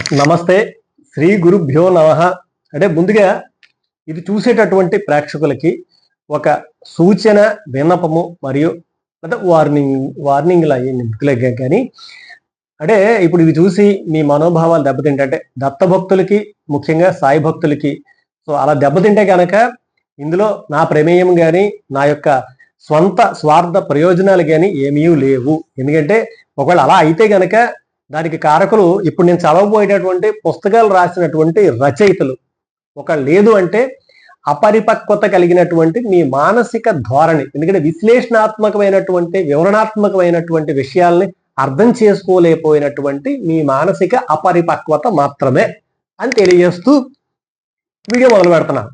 నమస్తే. శ్రీ గురుభ్యో నమ. అంటే ముందుగా ఇది చూసేటటువంటి ప్రేక్షకులకి ఒక సూచన విన్నపము మరియు అంటే వార్నింగ్ వార్నింగ్ ఎందుకులే కానీ అంటే ఇప్పుడు ఇవి చూసి మీ మనోభావాలు దెబ్బతింటే దత్త భక్తులకి ముఖ్యంగా సాయి భక్తులకి సో అలా దెబ్బతింటే కనుక ఇందులో నా ప్రమేయం కానీ నా యొక్క స్వంత స్వార్థ ప్రయోజనాలు కానీ ఏమీ లేవు. ఎందుకంటే ఒకవేళ అలా అయితే కనుక దానికి కారకులు ఇప్పుడు నేను చదవబోయేటటువంటి పుస్తకాలు రాసినటువంటి రచయితలు. ఒక లేదు అంటే అపరిపక్వత కలిగినటువంటి మీ మానసిక ధోరణి ఎందుకంటే విశ్లేషణాత్మకమైనటువంటి వివరణాత్మకమైనటువంటి విషయాల్ని అర్థం చేసుకోలేకపోయినటువంటి మీ మానసిక అపరిపక్వత మాత్రమే అని తెలియజేస్తూ వీడియో మొదలు పెడుతున్నాను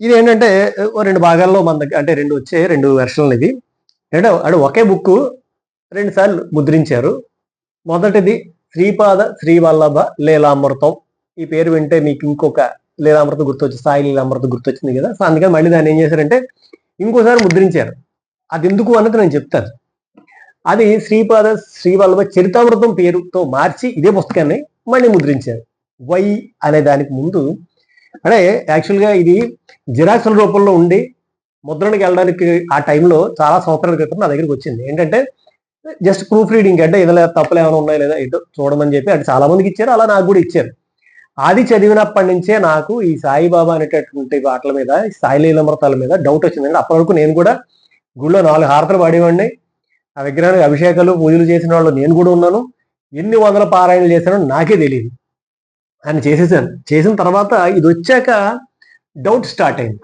ఇది ఏంటంటే ఓ రెండు భాగాల్లో మన దగ్గర అంటే రెండు వచ్చే రెండు వెర్షన్లు ఇవి. అంటే అంటే ఒకే బుక్ రెండు సార్లు ముద్రించారు. మొదటిది శ్రీపాద శ్రీవల్లభ లీలామృతం. ఈ పేరు వింటే మీకు ఇంకొక లీలామృతం గుర్తొచ్చి సాయి లీలామృతం గుర్తొచ్చింది కదా? సో అందుకని మళ్ళీ దాన్ని ఏం చేశారంటే ఇంకోసారి ముద్రించారు. అది ఎందుకు అన్నది నేను చెప్తాను. అది శ్రీపాద శ్రీవల్లభ చరితామృతం పేరుతో మార్చి ఇదే పుస్తకాన్ని మళ్ళీ ముద్రించారు. వై అనే దానికి ముందు అంటే యాక్చువల్గా ఇది జిరాక్సుల రూపంలో ఉండి ముద్రణకి వెళ్ళడానికి ఆ టైంలో చాలా సంవత్సరాల క్రితం నా దగ్గరికి వచ్చింది. ఏంటంటే జస్ట్ ప్రూఫ్ రీడింగ్ అంటే ఏదైనా తప్పులు ఏమైనా ఉన్నాయి లేదా ఏదో చూడమని చెప్పి అంటే చాలా మందికి ఇచ్చారు అలా నాకు కూడా ఇచ్చారు. అది చదివినప్పటి నుంచే నాకు ఈ సాయిబాబా అనేటటువంటి వాటిల మీద సాయి లీలమృతాల మీద డౌట్ వచ్చిందండి. అంటే అప్పటి వరకు నేను కూడా గుళ్ళో నాలుగు హారతలు పాడేవాడిని. ఆ విగ్రహానికి అభిషేకాలు పూజలు చేసిన వాళ్ళు నేను కూడా ఉన్నాను. ఎన్ని వందల పారాయణలు చేశానో నాకే తెలియదు. అని చేసేసాను. చేసిన తర్వాత ఇది వచ్చాక డౌట్ స్టార్ట్ అయింది.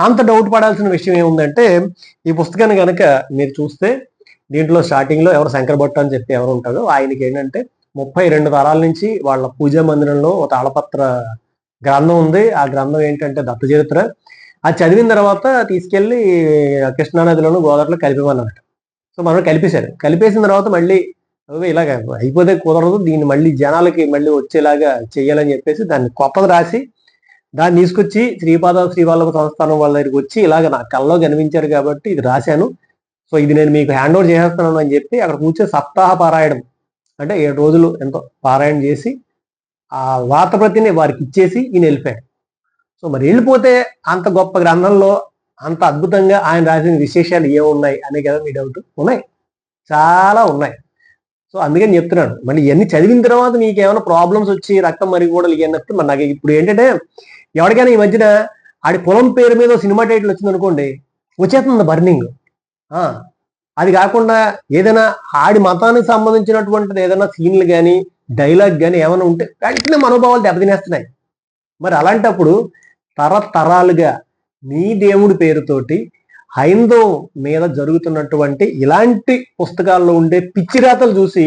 అంత డౌట్ పడాల్సిన విషయం ఏముందంటే ఈ పుస్తకాన్ని కనుక మీరు చూస్తే దీంట్లో స్టార్టింగ్లో ఎవరు శంకర్ భట్ అని చెప్పి ఎవరు ఉంటారో ఆయనకి ఏంటంటే ముప్పై రెండు తరాల నుంచి వాళ్ళ పూజా మందిరంలో ఒక తాళపత్ర గ్రంథం ఉంది. ఆ గ్రంథం ఏంటంటే దత్త చరిత్ర. అది చదివిన తర్వాత తీసుకెళ్ళి కృష్ణానదిలోను గోదావరిలో కలిపేమన్నమాట సో మనం కలిపేశారు. కలిపేసిన తర్వాత మళ్ళీ "అవ్వ ఇలాగ అయిపోతే కుదరదు. దీన్ని మళ్ళీ జనాలకి మళ్ళీ వచ్చేలాగా చెయ్యాలని చెప్పేసి దాన్ని కొత్తది రాసి దాన్ని తీసుకొచ్చి శ్రీపాద శ్రీవల్లభ సంస్థానం వాళ్ళ దగ్గరికి వచ్చి ఇలాగ నా కల్లో కనిపించారు కాబట్టి ఇది రాశాను. సో ఇది నేను మీకు హ్యాండ్ ఓవర్ చేసేస్తున్నాను అని చెప్పి అక్కడ కూర్చొని సప్తాహ పారాయణం అంటే ఏడు రోజులు ఎంతో పారాయణ చేసి ఆ వాతప్రతిని వారికి ఇచ్చేసి ఈయన వెళ్ళిపోయాడు. సో మరి వెళ్ళిపోతే అంత గొప్ప గ్రంథంలో అంత అద్భుతంగా ఆయన రాసిన విశేషాలు ఏమున్నాయి అనే కదా మీ డౌట్ ఉన్నాయి. చాలా ఉన్నాయి. సో అందుకని చెప్తున్నాను. మళ్ళీ ఇవన్నీ చదివిన తర్వాత మీకు ఏమైనా ప్రాబ్లమ్స్ వచ్చి రక్తం మరిగిపోవడం ఇవన్నీ మరి నాకు ఇప్పుడు ఏంటంటే ఎవరికైనా ఈ మధ్యన ఆడి పొలం పేరు మీద సినిమా టైటిల్ వచ్చింది అనుకోండి వచ్చేస్తుంది బర్నింగ్ అది కాకుండా ఏదైనా ఆడి మతానికి సంబంధించినటువంటిది ఏదైనా సీన్లు కానీ డైలాగ్ కానీ ఏమైనా ఉంటే వెంటనే మనోభావాలు దెబ్బతినేస్తున్నాయి. మరి అలాంటప్పుడు తరతరాలుగా నీ దేవుడి పేరుతోటి హైందవం మీద జరుగుతున్నటువంటి ఇలాంటి పుస్తకాల్లో ఉండే పిచ్చిరాతలు చూసి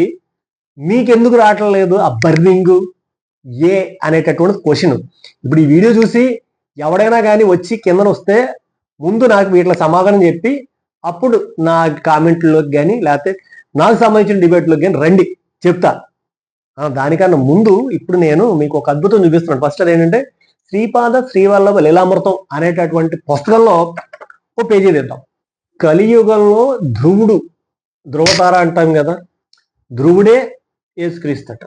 మీకెందుకు రావటం లేదు? ఆ బర్నింగ్ ఏ అనేటటువంటి క్వశ్చన్. ఇప్పుడు ఈ వీడియో చూసి ఎవడైనా కానీ వచ్చి కిందన వస్తే ముందు నాకు వీటిలో సమాధానం చెప్పి అప్పుడు నా కామెంట్లోకి కానీ లేకపోతే నాకు సంబంధించిన డిబేట్లోకి కానీ రండి చెప్తా. దానికన్నా ముందు ఇప్పుడు నేను మీకు ఒక అద్భుతం చూపిస్తున్నాను. ఫస్ట్ అది ఏంటంటే శ్రీపాద శ్రీవల్లభ లీలామృతం అనేటటువంటి పుస్తకంలో ఓ పేజీ తీద్దాం కలియుగంలో ధ్రువుడు ధ్రువతార అంటాం కదా ధ్రువుడే ఏసుక్రీస్తట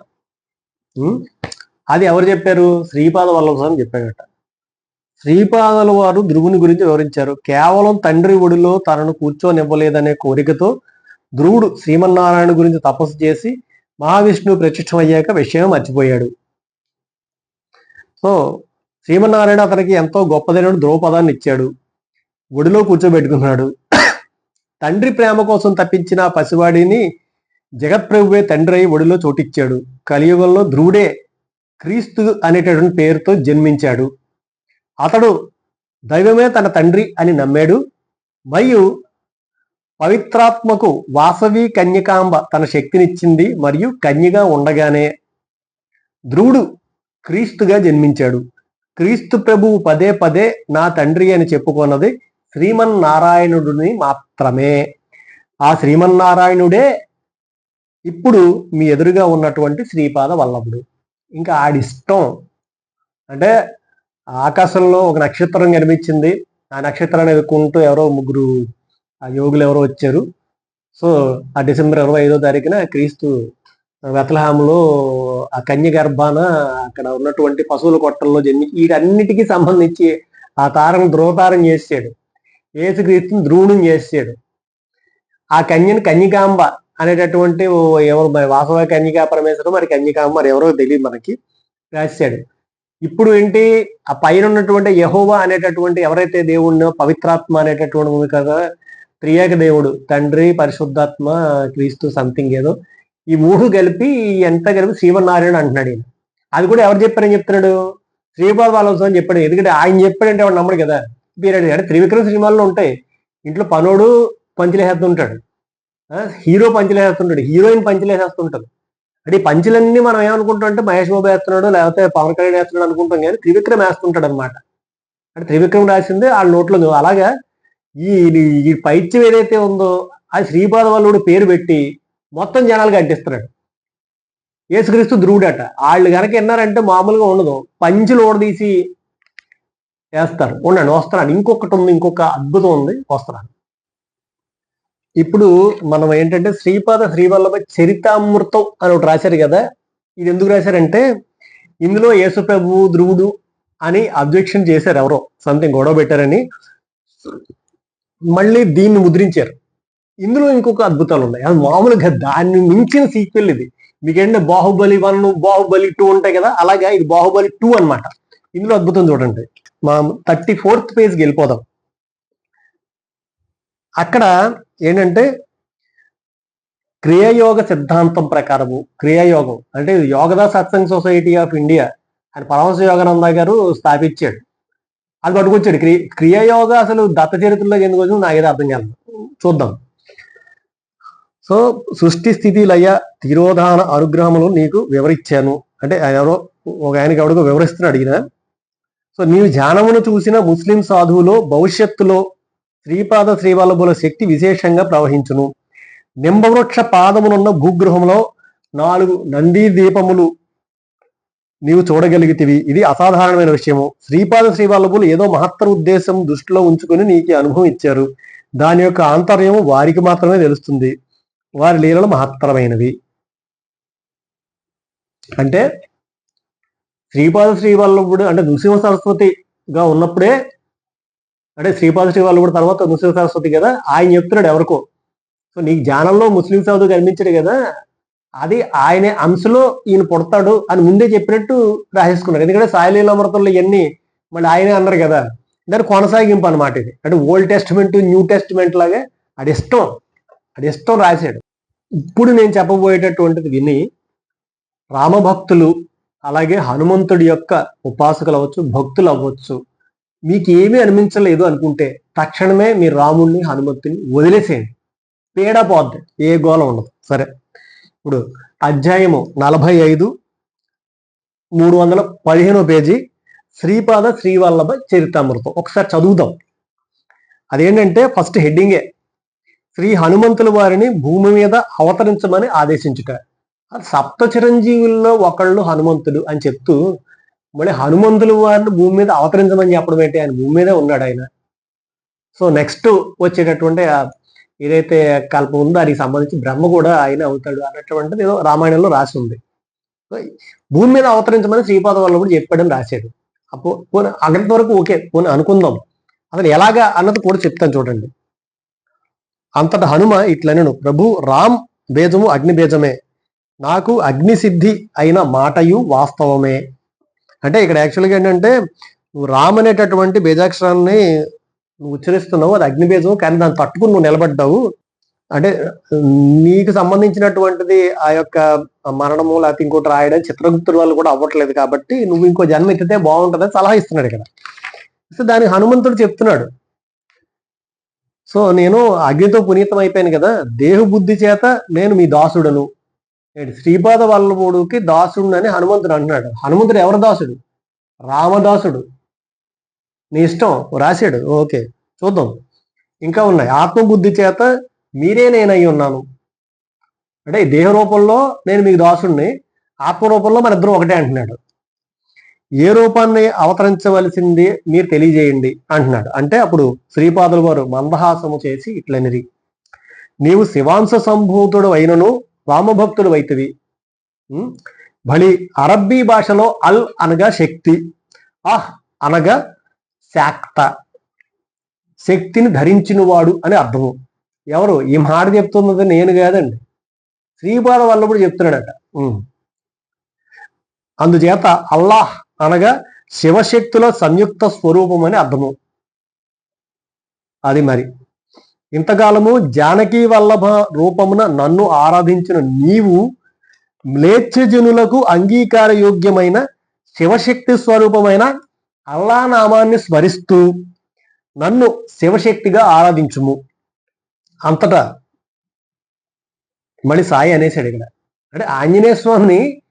అది ఎవరు చెప్పారు? శ్రీపాద వల్లభ స్వామి చెప్పాడట. శ్రీపాదల వారు ధ్రువుని గురించి వివరించారు. కేవలం తండ్రి ఒడిలో తనను కూర్చోనివ్వలేదనే కోరికతో ధ్రువుడు శ్రీమన్నారాయణ గురించి తపస్సు చేసి మహావిష్ణువు ప్రత్యక్షమయ్యాక విషయం మర్చిపోయాడు. సో శ్రీమన్నారాయణ అతనికి ఎంతో గొప్పదైన ధ్రువపదాన్ని ఇచ్చాడు. ఒడిలో కూర్చోబెట్టుకున్నాడు. తండ్రి ప్రేమ కోసం తప్పించిన పసివాడిని జగత్ప్రభువే తండ్రి అయి ఒడిలో చోటిచ్చాడు. కలియుగంలో ధ్రువుడే క్రీస్తు అనేటటువంటి పేరుతో జన్మించాడు. అతడు దైవమే తన తండ్రి అని నమ్మాడు. మరియు పవిత్రాత్మకు వాసవి కన్యకాంబ తన శక్తినిచ్చింది మరియు కన్యగా ఉండగానే ధ్రువుడు క్రీస్తుగా జన్మించాడు. క్రీస్తు ప్రభువు పదే పదే నా తండ్రి అని చెప్పుకున్నది శ్రీమన్నారాయణుడిని మాత్రమే. ఆ శ్రీమన్నారాయణుడే ఇప్పుడు మీ ఎదురుగా ఉన్నటువంటి శ్రీపాద వల్లభుడు. ఇంకా ఆడిష్టం అంటే ఆకాశంలో ఒక నక్షత్రం కనిపించింది ఆ నక్షత్రాన్ని ఎదుర్కొంటూ ఎవరో ముగ్గురు ఆ యోగులు ఎవరో వచ్చారు. సో ఆ డిసెంబర్ ఇరవై ఐదో తారీఖున క్రీస్తు వెతలహాములో ఆ కన్య గర్భాన అక్కడ ఉన్నటువంటి పశువుల కొట్టంలో జన్మి వీటన్నిటికీ సంబంధించి ఆ తారను ధ్రువతారం చేసాడు ఏసుక్రీస్తుని ధ్రువుణం చేసాడు ఆ కన్యను కన్యకాంబ అనేటటువంటి ఓ ఎవరు మరి వాసవ కన్యకా పరమేశ్వరం మరి కన్యకాంబ మరి ఎవరో తెలియదు మనకి రాశాడు. ఇప్పుడు ఏంటి? ఆ పైన ఉన్నటువంటి యహోవా అనేటటువంటి ఎవరైతే దేవుణ్ణో పవిత్రాత్మ అనేటటువంటి ఉంది కదా త్రియేక దేవుడు తండ్రి పరిశుద్ధాత్మ క్రీస్తు సంథింగ్ ఏదో ఈ మూడు కలిపి ఎంత కలిపి శ్రీవనారాయణ అంటున్నాడు ఈయన. అది కూడా ఎవరు చెప్పారని చెప్తున్నాడు? శ్రీపాద వాళ్ళ అని చెప్పాడు. ఎందుకంటే ఆయన చెప్పాడంటే వాడు నమ్మడు కదా. పీరియడ్ అంటే త్రివిక్రమ సినిమాల్లో ఉంటాయి. ఇంట్లో పనోడు పంచులేసేస్తుంటాడు ఆ, హీరో పంచలేసేస్తుంటాడు హీరోయిన్ పంచలేసేస్తుంటాడు అంటే ఈ పంచులన్నీ మనం ఏమనుకుంటాం అంటే మహేష్ బాబు వేస్తున్నాడు లేకపోతే పవన్ కళ్యాణ్ వేస్తున్నాడు అనుకుంటాం కానీ త్రివిక్రమ్ వేస్తుంటాడు అనమాట అంటే త్రివిక్రమ్ రాసింది వాళ్ళ నోట్లో నువ్వు అలాగా ఈ ఈ- పైత్యం ఏదైతే ఉందో అది శ్రీపాద వల్లుడు పేరు పెట్టి మొత్తం జనాలకు అంటిస్తున్నాడు. యేసుక్రీస్తు ధ్రువుడట. వాళ్ళు కనుక విన్నారంటే మామూలుగా ఉండదు. పంచులు ఓడదీసి వేస్తారు. ఉండండి వస్తున్నాను. ఇంకొకటి ఉంది ఇంకొక అద్భుతం ఉంది. వస్తున్నాను. ఇప్పుడు మనం ఏంటంటే శ్రీపాద శ్రీవల్లభ చరితామృతం అని ఒకటి రాశారు కదా. ఇది ఎందుకు రాశారంటే ఇందులో యేసుప్రభు ధ్రువుడు అని అబ్జెక్షన్ చేశారు ఎవరో సంథింగ్ గొడవ పెట్టారని. మళ్ళీ దీన్ని ముద్రించారు. ఇందులో ఇంకొక అద్భుతాలు ఉన్నాయి. అది మామూలుగా దాన్ని మించిన సీక్వెల్ ఇది. మీకేంటే బాహుబలి వన్ బాహుబలి టూ ఉంటాయి కదా. అలాగా ఇది బాహుబలి టూ అన్నమాట. ఇందులో అద్భుతం చూడండి. మనం థర్టీ ఫోర్త్ పేజ్కి వెళ్ళిపోదాం. అక్కడ ఏంటంటే క్రియాయోగ సిద్ధాంతం ప్రకారము క్రియాయోగం అంటే ఇది Yogoda Satsang society of India అని పరమశ యోగానంద గారు స్థాపించాడు. అది పట్టుకొచ్చాడు. క్రియ క్రియాయోగ అసలు దత్త చరిత్రలో ఎందుకు వచ్చింది నాకు అర్థం కాదు చూద్దాం. సో సృష్టి స్థితి లయ తిరోధాన అనుగ్రహములు నీకు వివరించాను. అంటే ఆయన ఎవరో ఒక ఆయనకి ఎవరికో వివరిస్తున్నాడు అడిగిన. సో నీవు ధ్యానమును చూసిన ముస్లిం సాధువులో భవిష్యత్తులో శ్రీపాద శ్రీవల్లభుల శక్తి విశేషంగా ప్రవహించును. నింబవృక్ష పాదమునున్న భూగృహంలో నాలుగు నంది దీపములు నీవు చూడగలిగితివి. ఇది అసాధారణమైన విషయము. శ్రీపాద శ్రీవల్లభులు ఏదో మహత్తర ఉద్దేశం దృష్టిలో ఉంచుకొని నీకు అనుభవం ఇచ్చారు. దాని యొక్క ఆంతర్యము వారికి మాత్రమే తెలుస్తుంది. వారి లీలలు మహత్తరమైనవి. అంటే శ్రీపాద శ్రీవల్లభుడు అంటే నృసింహ సరస్వతిగా ఉన్నప్పుడే అంటే శ్రీపాద కూడా తర్వాత ముస్లిం సరస్వతి కదా ఆయన చెప్తున్నాడు ఎవరికో. సో నీకు జ్ఞానంలో ముస్లిం సరస్వతి కనిపించాడు కదా అది ఆయన అంశలో ఈయన పుడతాడు అని ముందే చెప్పినట్టు రాసేసుకున్నారు. ఎందుకంటే సాయలీలామృతంలో ఇవన్నీ మళ్ళీ ఆయనే అన్నారు కదా. దాని కొనసాగింపు అన్నమాట ఇది. అంటే ఓల్డ్ టెస్ట్మెంట్ న్యూ టెస్ట్మెంట్ లాగా అది ఇష్టం. అది ఇష్టం రాశాడు. ఇప్పుడు నేను చెప్పబోయేటటువంటిది విని రామభక్తులు అలాగే హనుమంతుడి యొక్క ఉపాసకులు అవ్వచ్చు భక్తులు అవ్వచ్చు మీకు ఏమీ అనిపించలేదు అనుకుంటే తక్షణమే మీ రాముణ్ణి హనుమంతుని వదిలేసేయండి. పీడ పోద్ది ఏ గోల ఉండదు. సరే. ఇప్పుడు అధ్యాయము నలభై ఐదు మూడు వందల పదిహేనో పేజీ శ్రీపాద శ్రీవల్లభ చరితామృతం. ఒకసారి చదువుదాం. అదేంటంటే ఫస్ట్ హెడ్డింగే. శ్రీ హనుమంతుల వారిని భూమి మీద అవతరించమని ఆదేశించుట. సప్త చిరంజీవుల్లో ఒకళ్ళు హనుమంతుడు అని చెప్తూ మళ్ళీ హనుమంతులు వారిని భూమి మీద అవతరించమని చెప్పడం ఏంటి? ఆయన భూమి మీదే ఉన్నాడు ఆయన. సో నెక్స్ట్ వచ్చేటటువంటి ఏదైతే కల్పం ఉందో దానికి సంబంధించి బ్రహ్మ కూడా ఆయన అవుతాడు అన్నటువంటిది ఏదో రామాయణంలో రాసి ఉంది. భూమి మీద అవతరించమని శ్రీపాద వల్ల కూడా చెప్పాడని రాశాడు. అప్పుడు అక్కడి వరకు ఓకే పోనీ అనుకుందాం. అసలు ఎలాగా అన్నది కూడా చెప్తాను చూడండి. అంతట హనుమ ఇట్లనను ప్రభు రామ్ బేజము అగ్ని బేజమే నాకు అగ్ని సిద్ధి అయిన మాటయు వాస్తవమే. అంటే ఇక్కడ యాక్చువల్గా ఏంటంటే నువ్వు రామ్ అనేటటువంటి బీజాక్షరాన్ని నువ్వు ఉచ్చరిస్తున్నావు అది అగ్నిబేజం కానీ దాన్ని తట్టుకుని నువ్వు నిలబడ్డావు. అంటే నీకు సంబంధించినటువంటిది ఆ యొక్క మరణము లేకపోతే ఇంకోటి రాయడం చిత్రగుప్తుడు వాళ్ళు కూడా అవ్వట్లేదు కాబట్టి నువ్వు ఇంకో జన్మ ఎత్తితే బాగుంటుందని సలహా ఇస్తున్నాడు ఇక్కడ. సో దానికి హనుమంతుడు చెప్తున్నాడు. సో నేను అగ్నితో పునీతం అయిపోయాను కదా దేహ బుద్ధి చేత నేను మీ దాసుడను. శ్రీపాద వల్లభుడికి దాసుడు అని హనుమంతుడు అంటున్నాడు. హనుమంతుడు ఎవరు దాసుడు? రామదాసుడు. నీ ఇష్టం రాశాడు. ఓకే చూద్దాం. ఇంకా ఉన్నాయి. ఆత్మబుద్ధి చేత మీరే నేనై ఉన్నాను. అంటే ఈ దేహ రూపంలో నేను మీకు దాసుడిని ఆత్మ రూపంలో మన ఇద్దరం ఒకటే అంటున్నాడు. ఏ రూపాన్ని అవతరించవలసింది మీరు తెలియజేయండి అంటున్నాడు. అంటే అప్పుడు శ్రీపాదులు వారు మందహాసము చేసి ఇట్లనిది నీవు శివాంశ సంభూతుడు అయినను రామభక్తుడు వైతివి. ఉం? బలి అరబ్బీ భాషలో అల్ అనగా శక్తి. ఆహ్ అనగా శాక్త. శక్తిని ధరించినవాడు అని అర్థము. ఎవరు? ఈ మాట చెప్తున్నది నేను కాదండి. శ్రీపాద వల్లప్పుడు చెప్తున్నాడట. ఉమ్. అందుచేత అల్లాహ్ అనగా శివశక్తుల సంయుక్త స్వరూపం అని అర్థము. అది మరి ఇంతకాలము జానకి వల్లభ రూపమున నన్ను ఆరాధించిన నీవు మ్లేచ్ఛజనులకు అంగీకార యోగ్యమైన శివశక్తి స్వరూపమైన అల్లా నామాన్ని స్మరిస్తూ నన్ను శివశక్తిగా ఆరాధించుము. అంతటా మళ్ళీ సాయి అనేసాడు ఇక్కడ. అంటే ఆంజనేయ స్వామిని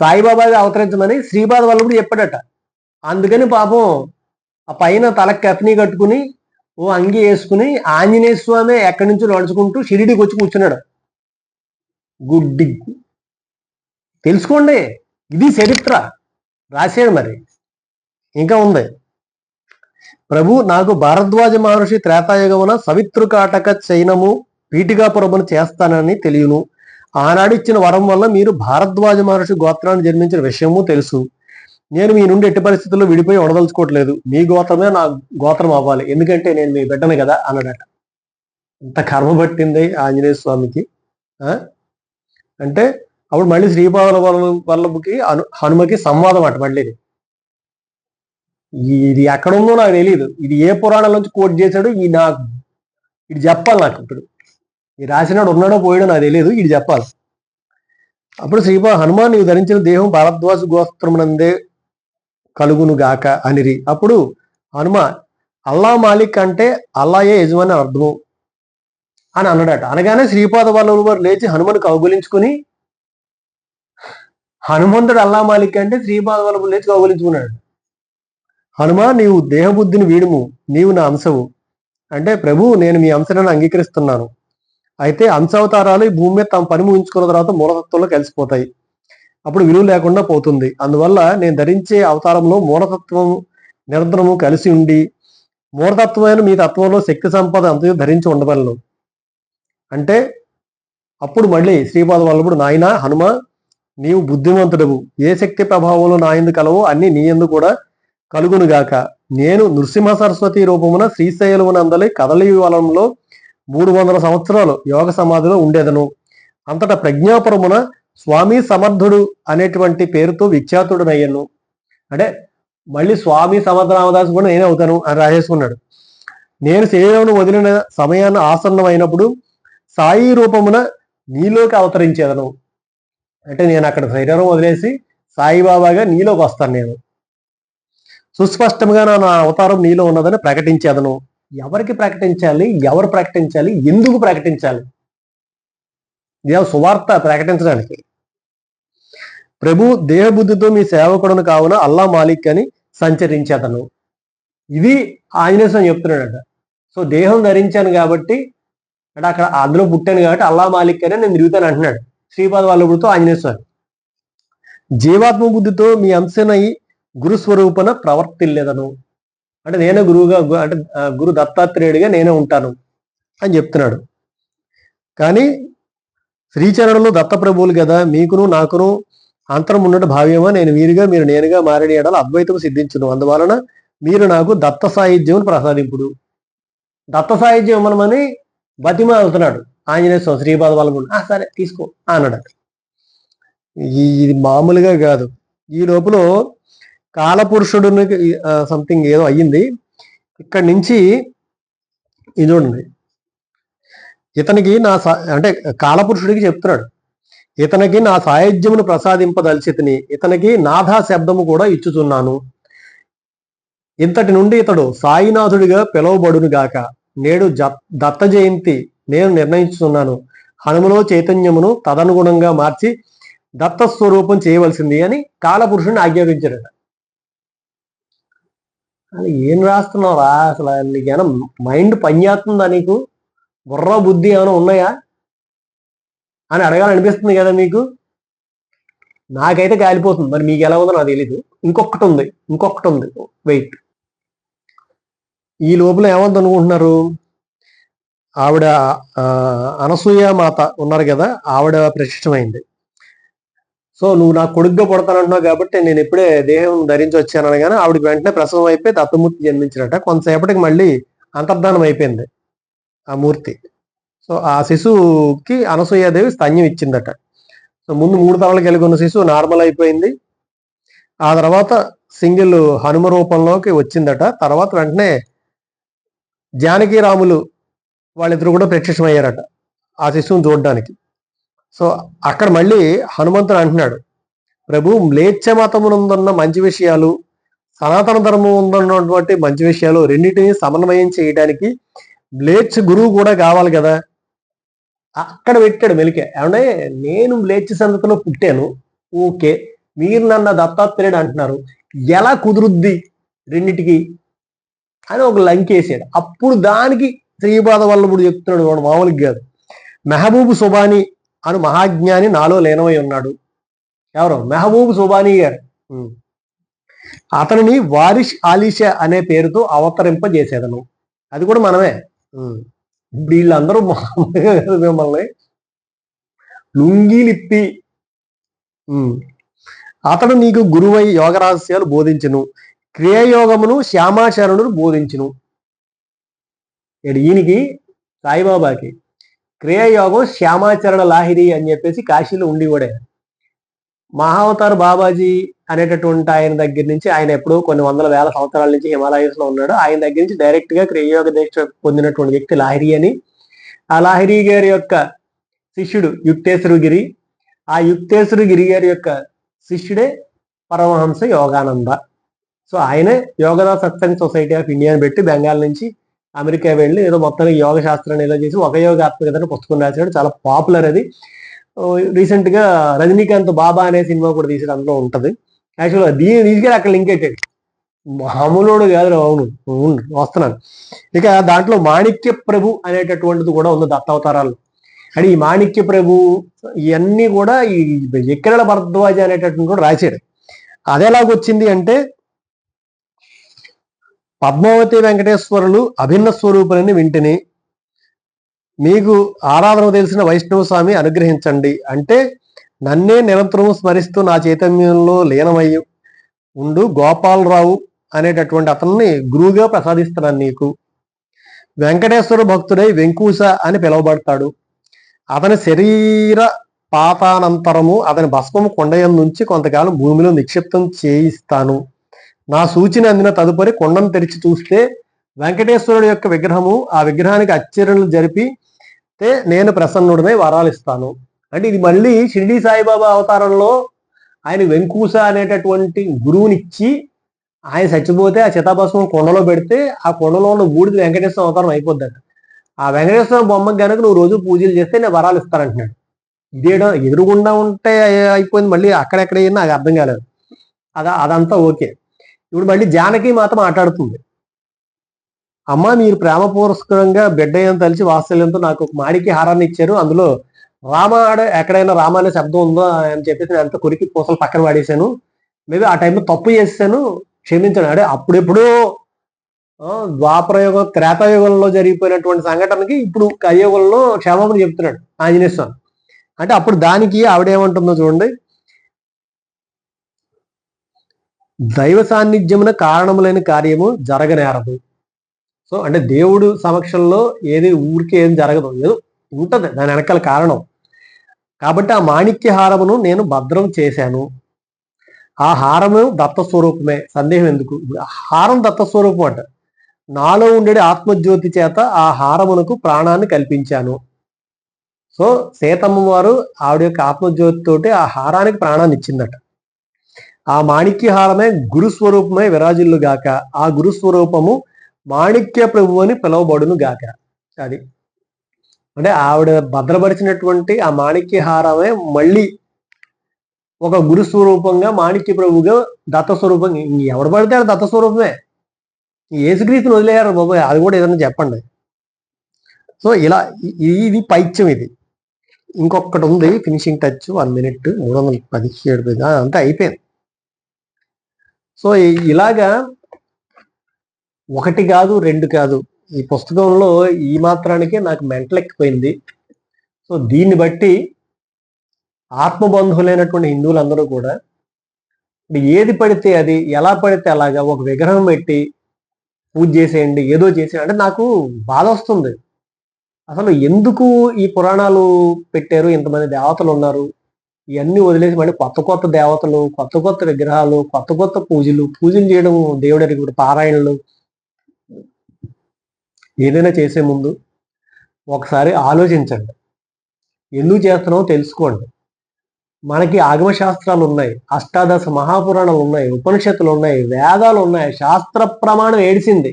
సాయిబాబాగా అవతరించమని శ్రీపాద వల్లభుడు చెప్పాడట. అందుకని పాపం ఆ పైన తల కత్ని కట్టుకుని ఓ అంగి వేసుకుని ఆంజనేయ స్వామి ఎక్కడి నుంచో నడుచుకుంటూ షిరిడికి వచ్చి కూర్చున్నాడు. గుడ్డి తెలుసుకోండి ఇది చరిత్ర. రాశాడు మరి. ఇంకా ఉంది. ప్రభు నాకు భారద్వాజ మహర్షి త్రేతాయుగమున సవిత్రుకాటక చైనము పీఠికాపురమును చేస్తానని తెలియను. ఆనాడు ఇచ్చిన వరం వల్ల మీరు భారద్వాజ మహర్షి గోత్రాన్ని జన్మించిన విషయము తెలుసు. నేను మీ నుండి ఎట్టి పరిస్థితుల్లో విడిపోయి ఉండదలుచుకోవట్లేదు. మీ గోత్రమే నా గోత్రం అవ్వాలి. ఎందుకంటే నేను మీ బిడ్డను కదా అన్నాడట. ఇంత కర్మ పట్టింది ఆంజనేయ స్వామికి. ఆ? అంటే అప్పుడు మళ్ళీ శ్రీపాదల వల్లభకి అను హనుమకి సంవాదం అట మళ్ళీ. ఇది. ఇది ఎక్కడ ఉందో నాకు తెలియదు ఇది ఏ పురాణం నుంచి కోట్ చేశాడు ఈ నాకు ఇది చెప్పాలి నాకు ఇప్పుడు. ఈ రాసినాడు ఉన్నాడో పోయాడో నాకు తెలియదు ఇది చెప్పాలి. అప్పుడు శ్రీపా హనుమాన్ నీవు ధరించిన దేహం భారద్వాజ గోత్రమునందే కలుగును గాక అనిరి. అప్పుడు హనుమ అల్లా మాలిక్ అంటే అల్లాయే యజమాని అర్థము అని అన్నాడట. అనగానే శ్రీపాద వల్లభులు వారు లేచి హనుమను కౌగులించుకుని హనుమంతుడు అల్లా మాలిక్ అంటే శ్రీపాద వల్లభులు లేచి కౌగులించుకున్నాడు. హనుమ నీవు దేహబుద్ధిని వీడుము నీవు నా అంశవు. అంటే ప్రభు నేను మీ అంశాలను అంగీకరిస్తున్నాను. అయితే అంశావతారాలు ఈ భూమి మీద తమ పని ముగించుకున్న తర్వాత మూలతత్వంలో కలిసిపోతాయి. అప్పుడు విలువ లేకుండా పోతుంది. అందువల్ల నేను ధరించే అవతారంలో మూలతత్వం నిరంతరము కలిసి ఉండి మూలతత్వమైన మీ తత్వంలో శక్తి సంపద అంతయు ధరించి ఉండవలను. అంటే అప్పుడు మళ్ళీ శ్రీపాద వల్లభుడు నాయన హనుమ నీవు బుద్ధిమంతుడవు. ఏ శక్తి ప్రభావంలో నా ఎందు కలవో అన్ని నీ ఎందు కూడా కలుగునుగాక నేను నృసింహ సరస్వతి రూపమున శ్రీశైలమునందలి కదలి వలంలో మూడు వందల సంవత్సరాలు యోగ సమాధిలో ఉండేదను. అంతటా ప్రజ్ఞాపురమున స్వామి సమర్థుడు అనేటువంటి పేరుతో విఖ్యాతుడనయ్యను. అంటే మళ్ళీ స్వామి సమర్థ రామదాసు కూడా నేనే అవుతాను అని రాసేసుకున్నాడు. నేను శరీరమును వదిలిన సమయాన్ని ఆసన్నమైనప్పుడు సాయి రూపమున నీలోకి అవతరించేదను. అంటే నేను అక్కడ శరీరం వదిలేసి సాయిబాబాగా నీలోకి వస్తాను నేను. సుస్పష్టంగా నా అవతారం నీలో ఉన్నదని ప్రకటించేదను. ఎవరికి ప్రకటించాలి? ఎవరు ప్రకటించాలి? ఎందుకు ప్రకటించాలి? ఇదే సువార్త ప్రకటించడానికి. ప్రభు దేహబుద్ధితో మీ సేవకుడును కావున అల్లా మాలిక్ అని సంచరించేతను. ఇది ఆంజనేయస్వామి చెప్తున్నాడట. సో దేహం ధరించాను కాబట్టి అంటే అక్కడ అందులో పుట్టాను కాబట్టి అల్లా మాలిక్ అని నేను తిరుగుతాను అంటున్నాడు. శ్రీపాద వల్లభుడితో ఆంజనేయ స్వామి జీవాత్మ బుద్ధితో మీ అంశనై గురుస్వరూపన ప్రవర్తిల్లేదను. అంటే నేనే గురువుగా గు- అంటే గురు దత్తాత్రేయుడిగా నేనే ఉంటాను అని చెప్తున్నాడు. కానీ శ్రీచరణులు దత్తప్రభువులు కదా మీకును నాకును అంతరం ఉన్నట్టు భావ్యమా? నేను వీరిగా మీరు నేనుగా మారిన ఎడల అద్వైతం సిద్ధించును. అందువలన మీరు నాకు దత్త సాహిత్యం ప్రసాదింపుడు. దత్త సాహిత్యం ఇవ్వమని బతిమాలుతున్నాడు ఆంజనేయ స్వామి శ్రీపాద వల్లభుడు "ఆ, సరే తీసుకో అన్నాడు. ఈ- ఇది మామూలుగా కాదు. ఈ లోపల కాలపురుషుడు సంథింగ్ ఏదో అయ్యింది. ఇక్కడి నుంచి ఇది చూడండి. ఇతనికి నా అంటే కాలపురుషుడికి చెప్తున్నాడు. ఇతనికి నా సాయుధ్యమును ప్రసాదింపదలిచితిని ఇతనికి నాథా శబ్దము కూడా ఇచ్చుచున్నాను. ఇంతటి నుండి ఇతడు సాయినాథుడిగా పిలువబడునుగాక. నేడు దత్త జయంతి నేను నిర్ణయించుతున్నాను హనుమలో చైతన్యమును తదనుగుణంగా మార్చి దత్త స్వరూపం చేయవలసింది అని కాలపురుషుని ఆజ్ఞాపించాడట. అది ఏం రాస్తున్నావురా అసలు నీకేమైనా మైండ్ పనిచేస్తుందా నీకు? బుర్ర బుద్ధి ఏమైనా ఉన్నాయా? అని అడగాలనిపిస్తుంది కదా మీకు? నాకైతే కాలిపోతుంది మరి మీకు ఎలా ఉందో నాకు తెలీదు. ఇంకొకటి ఉంది. ఇంకొకటి ఉంది. వెయిట్ ఈ లోపల ఏమంత అనుకుంటున్నారు? ఆవిడ అనసూయ మాత ఉన్నారు కదా? ఆవిడ ప్రతిష్టమైంది సో నువ్వు నా కొడుగ్గా పడతానంటున్నావు కాబట్టి నేను ఇప్పుడే దేహం ధరించి వచ్చాను అనగానే ఆవిడకి వెంటనే ప్రసవం అయిపోయి దత్తమూర్తి జన్మించినట్ట కొంతసేపటికి మళ్ళీ అంతర్ధానం అయిపోయింది ఆ మూర్తి. సో ఆ శిశువుకి అనసూయాదేవి స్తన్యం ఇచ్చిందట. సో ముందు మూడు తరాలు కలిగి ఉన్న శిశువు నార్మల్ అయిపోయింది. ఆ తర్వాత సింగిల్ హనుమ రూపంలోకి వచ్చిందట. తర్వాత వెంటనే జానకి రాములు వాళ్ళిద్దరు కూడా ప్రత్యక్షమయ్యారట ఆ శిశువుని చూడడానికి. సో అక్కడ మళ్ళీ హనుమంతుడు అంటున్నాడు ప్రభు మ్లేచ్ఛ మతమునందున్న మంచి విషయాలు సనాతన ధర్మం ఉందన్నటువంటి మంచి విషయాలు రెండింటిని సమన్వయం చేయడానికి మ్లేచ్ఛ గురువు కూడా కావాలి కదా. అక్కడ పెట్టాడు మెలికే. ఏమంటే నేను లేచి సంతతిలో పుట్టాను. ఓకే మీరు నన్న దత్తాత్రేయుడు అంటున్నారు. ఎలా కుదురుద్ది రెండిటికి? అని ఒక లంకేసాడు అప్పుడు దానికి శ్రీపాద వల్లభుడు చెప్తున్నాడు వాడు మామూలుగా కాదు. మెహబూబ్ సుబాని అను మహాజ్ఞాని నాలో లేనమై ఉన్నాడు. ఎవరు? మెహబూబ్ సుబానీ గారు. అతనిని వారిష్ ఆలిషా అనే పేరుతో అవతరింపజేసేదను. అది కూడా మనమే. వీళ్ళందరూ మిమ్మల్ని లుంగీలిప్పి అతడు నీకు గురువై యోగ రహస్యాలు బోధించును. క్రియాయోగమును శ్యామాచరణుడు బోధించును. ఈయనకి సాయిబాబాకి క్రియాయోగం శ్యామాచరణ లాహిరి అని చెప్పేసి కాశీలో ఉండి కూడా. మహావతార్ బాబాజీ అనేటటువంటి ఆయన దగ్గర నుంచి ఆయన ఎప్పుడు కొన్ని వందల వేల సంవత్సరాల నుంచి హిమాలయస్లో ఉన్నాడు. ఆయన దగ్గర నుంచి డైరెక్ట్గా క్రియయోగ దీక్ష పొందినటువంటి వ్యక్తి లాహిరి అని. ఆ లాహిరి గారి యొక్క శిష్యుడు యుక్తేశ్వరు గిరి. ఆ యుక్తేశ్వరు గిరి గారి యొక్క శిష్యుడే పరమహంస యోగానంద. సో ఆయనే యోగదా సత్సంగ్ సొసైటీ ఆఫ్ ఇండియాని పెట్టి బెంగాల్ నుంచి అమెరికా వెళ్ళి ఏదో మొత్తానికి యోగ శాస్త్రాన్ని ఏదో చేసి ఒక యోగ అని పుస్తకం రాశాడు. చాలా పాపులర్ అది. రీసెంట్గా రజనీకాంత్ బాబా అనే సినిమా కూడా తీసాడు అందులో ఉంటది. యాక్చువల్గా దీన్ని తీసుకెళ్ళి అక్కడ లింక్ పెట్టాడు మామూలుడు కాదు అవును. అవును, వస్తున్నాను. ఇక దాంట్లో మాణిక్య ప్రభు అనేటటువంటిది కూడా ఉంది దత్తావతారాలు అంటే ఈ మాణిక్య ప్రభు ఇవన్నీ కూడా ఈ ఎక్కడల భరద్వాజ అనేటటువంటి కూడా రాశాడు. అదేలాగొచ్చింది అంటే పద్మావతి వెంకటేశ్వరులు అభిన్న స్వరూపులని వింటిని మీకు ఆరాధన తెలిసిన వైష్ణవ స్వామి అనుగ్రహించండి అంటే నన్నే నిరంతరం స్మరిస్తూ నా చైతన్యంలో లీనమయ్యి. ఉండు గోపాలరావు అనేటటువంటి అతన్ని గురువుగా ప్రసాదిస్తున్నాను నీకు. వెంకటేశ్వర భక్తుడై వెంకూస అని పిలువబడతాడు. అతని శరీర పాతానంతరము అతని భస్మము కొండయం నుంచి కొంతకాలం భూమిలో నిక్షిప్తం చేయిస్తాను. నా సూచన అందిన తదుపరి కొండను తెరిచి చూస్తే వెంకటేశ్వరుడు యొక్క విగ్రహము ఆ విగ్రహానికి అచ్చరణలు జరిపితే నేను ప్రసన్నుడినై వరాలు ఇస్తాను అంటే ఇది మళ్ళీ షిరిడి సాయిబాబా అవతారంలో ఆయన వెంకూస అనేటటువంటి గురువునిచ్చి ఆయన చచ్చిపోతే ఆ చితాభస్మం కొండలో పెడితే ఆ కొండలో ఉన్న బూడిద వెంకటేశ్వర అవతారం అయిపోద్దట. ఆ వెంకటేశ్వర బొమ్మకి కనుక నువ్వు రోజు పూజలు చేస్తే నేను వరాలు ఇస్తానంటున్నాడు. ఇదేయడం ఎదురుగుండా ఉంటే అయిపోయింది మళ్ళీ అక్కడెక్కడ అయినా నాకు అర్థం కాలేదు. అదా అదంతా ఓకే. ఇప్పుడు మళ్ళీ జానకి మాత్రం మాట్లాడుతుంది. అమ్మ మీరు ప్రేమ పురస్కరంగా బిడ్డ ఏం తలిచి వాత్సల్యంతో నాకు ఒక మాడికి హారాన్ని ఇచ్చారు. అందులో రామ ఆడ ఎక్కడైనా రామ అనే శబ్దం ఉందో అని చెప్పేసి నేను అంత కొరికి పూసలు పక్కన పడేశాను. మేబీ ఆ టైంలో తప్పు చేశాను క్షమించాను అంటే అప్పుడెప్పుడు ద్వాపరయుగం త్రేతాయుగంలో జరిగిపోయినటువంటి సంఘటనకి ఇప్పుడు కలియుగంలో క్షమాపణ చెప్తున్నాడు ఆంజనేయ స్వామి. అంటే అప్పుడు దానికి ఆవిడేమంటుందో చూడండి. దైవ సాన్నిధ్యమున కారణములైన కార్యము జరగనేరదు సో అంటే దేవుడు సమక్షంలో ఏది ఊరికే ఏం జరగదు. ఏదో ఉంటది దాని వెనకాల కారణం. కాబట్టి ఆ మాణిక్య హారమును నేను భద్రం చేశాను. ఆ హారము దత్త స్వరూపమే సందేహం ఎందుకు? హారం దత్త స్వరూపం అంట. నాలో ఉండే ఆత్మజ్యోతి చేత ఆ హారమునకు ప్రాణాన్ని కల్పించాను. సో సీతమ్మ వారు ఆవిడ యొక్క ఆత్మజ్యోతితోటి ఆ హారానికి ప్రాణాన్ని ఇచ్చిందట. ఆ మాణిక్య హారమే గురు స్వరూపమై గాక ఆ గురు స్వరూపము మాణిక్య ప్రభు అని పిలువబడును గాక అది. అంటే ఆవిడ భద్రపరిచినటువంటి ఆ మాణిక్య హారమే మళ్ళీ ఒక గురు స్వరూపంగా మాణిక్య ప్రభుగా దత్త స్వరూపంగా ఎవడు పడితే దత్త స్వరూపమే. ఏసుక్రీస్తుని వదిలేయారు బాబు అది కూడా ఏదైనా చెప్పండి. సో ఇలా ఇది పైత్యం ఇది. ఇంకొకటి ఉంది. ఫినిషింగ్ టచ్ వన్ మినిట్ మూడు వందల పదిహేడు అంతా అయిపోయింది. సో ఇలాగా ఒకటి కాదు రెండు కాదు ఈ పుస్తకంలో ఈ మాత్రానికే నాకు మెంటల్ ఎక్కిపోయింది. సో దీన్ని బట్టి ఆత్మబంధువులైనటువంటి హిందువులందరూ కూడా ఏది పడితే అది ఎలా పడితే అలాగా ఒక విగ్రహం పెట్టి పూజ చేసేయండి ఏదో చేసేయండి అంటే నాకు బాధ వస్తుంది. అసలు ఎందుకు ఈ పురాణాలు పెట్టారు? ఇంతమంది దేవతలు ఉన్నారు. ఇవన్నీ వదిలేసి మళ్ళీ కొత్త కొత్త దేవతలు కొత్త కొత్త విగ్రహాలు కొత్త కొత్త పూజలు పూజలు చేయడం దేవుడి పారాయణలు ఏదైనా చేసే ముందు ఒకసారి ఆలోచించండి. ఎందుకు చేస్తున్నామో తెలుసుకోండి. మనకి ఆగమశాస్త్రాలు ఉన్నాయి అష్టాదశ మహాపురాణాలు ఉన్నాయి ఉపనిషత్తులు ఉన్నాయి వేదాలు ఉన్నాయి శాస్త్ర ప్రమాణం ఏడిసింది.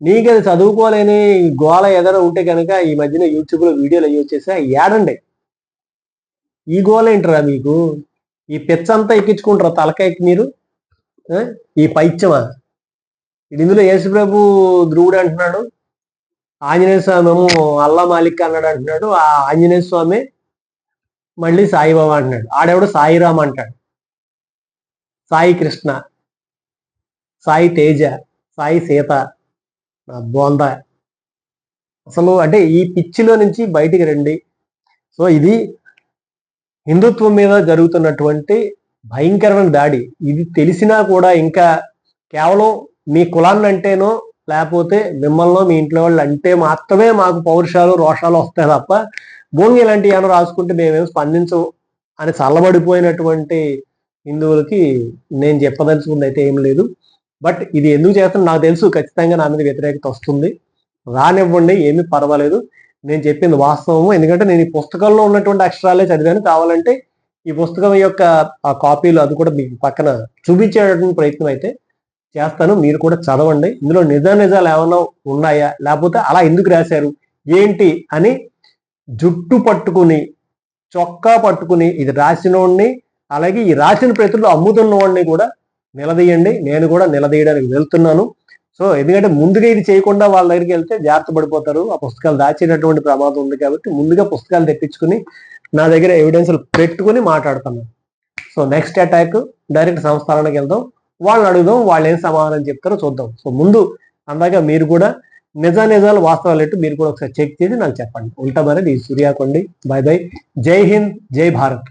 నీకు అది చదువుకోలేని గోల ఏదైనా ఉంటే కనుక ఈ మధ్యన యూట్యూబ్లో వీడియోలు అవి వచ్చేసా ఏడండి. ఈ గోల ఏంటరా మీకు? ఈ పిచ్చంతా ఎక్కించుకుంటారా తలకాయకి మీరు? ఈ పైత్యమా ఇందులో యేసుప్రభు ధ్రువుడు అంటున్నాడు. ఆంజనేయ స్వామి ఏమో అల్లా మాలిక్ అన్నాడు అంటున్నాడు. ఆ ఆంజనేయ స్వామి మళ్ళీ సాయిబాబా అంటున్నాడు. ఆడెవడు సాయిరామ్ అంటాడు. సాయి కృష్ణ సాయి తేజ సాయి సీత నా బోంద. అసలు అంటే ఈ పిచ్చిలో నుంచి బయటికి రండి. సో ఇది హిందుత్వం మీద జరుగుతున్నటువంటి భయంకరమైన దాడి. ఇది తెలిసినా కూడా ఇంకా కేవలం మీ కులాన్ని అంటేనో లేకపోతే మిమ్మల్ని మీ ఇంట్లో వాళ్ళు అంటే మాత్రమే మాకు పౌరుషాలు రోషాలు వస్తాయి తప్ప భూమి ఇలాంటివి ఏమైనా రాసుకుంటే మేమేం స్పందించం అని చల్లబడిపోయినటువంటి హిందువులకి నేను చెప్పదలుచుకుంది అయితే ఏం లేదు. బట్ ఇది ఎందుకు చేస్తున్నా నాకు తెలుసు ఖచ్చితంగా నా మీద వ్యతిరేకత వస్తుంది. రానివ్వండి ఏమీ పర్వాలేదు. నేను చెప్పింది వాస్తవము. ఎందుకంటే నేను ఈ పుస్తకంలో ఉన్నటువంటి అక్షరాలే చదివాను. కావాలంటే ఈ పుస్తకం యొక్క ఆ కాపీలు అది కూడా మీకు పక్కన చూపించేటటువంటి ప్రయత్నం అయితే చేస్తాను మీరు కూడా చదవండి. ఇందులో నిజ నిజాలు ఏమైనా ఉన్నాయా? లేకపోతే అలా ఎందుకు రాశారు? ఏంటి అని జుట్టు పట్టుకుని చొక్కా పట్టుకుని ఇది రాసినోడిని అలాగే ఈ రాసిన ప్రతులు అమ్ముతున్న వాడిని కూడా నిలదీయండి. నేను కూడా నిలదీయడానికి వెళ్తున్నాను. సో ఎందుకంటే ముందుగా ఇది చేయకుండా వాళ్ళ దగ్గరికి వెళ్తే జాగ్రత్త పడిపోతారు. ఆ పుస్తకాలు దాచేటటువంటి ప్రమాదం ఉంది కాబట్టి ముందుగా పుస్తకాలు తెప్పించుకుని నా దగ్గర ఎవిడెన్స్లు పెట్టుకుని మాట్లాడుతున్నాను సో నెక్స్ట్ అటాక్ డైరెక్ట్ సంస్థానానికి వెళ్దాం. వాళ్ళని అడుగుదాం వాళ్ళు ఏం సమాధానం చెప్తారో చూద్దాం. సో ముందు అందాక మీరు కూడా నిజ నిజాలు వాస్తవాలు ఏంటో మీరు కూడా ఒకసారి చెక్ చేసి నాకు చెప్పండి. ఉంటా మరి ఇది సూర్యాకొండి. బాయ్ బాయ్ జై హింద్ జై భారత్.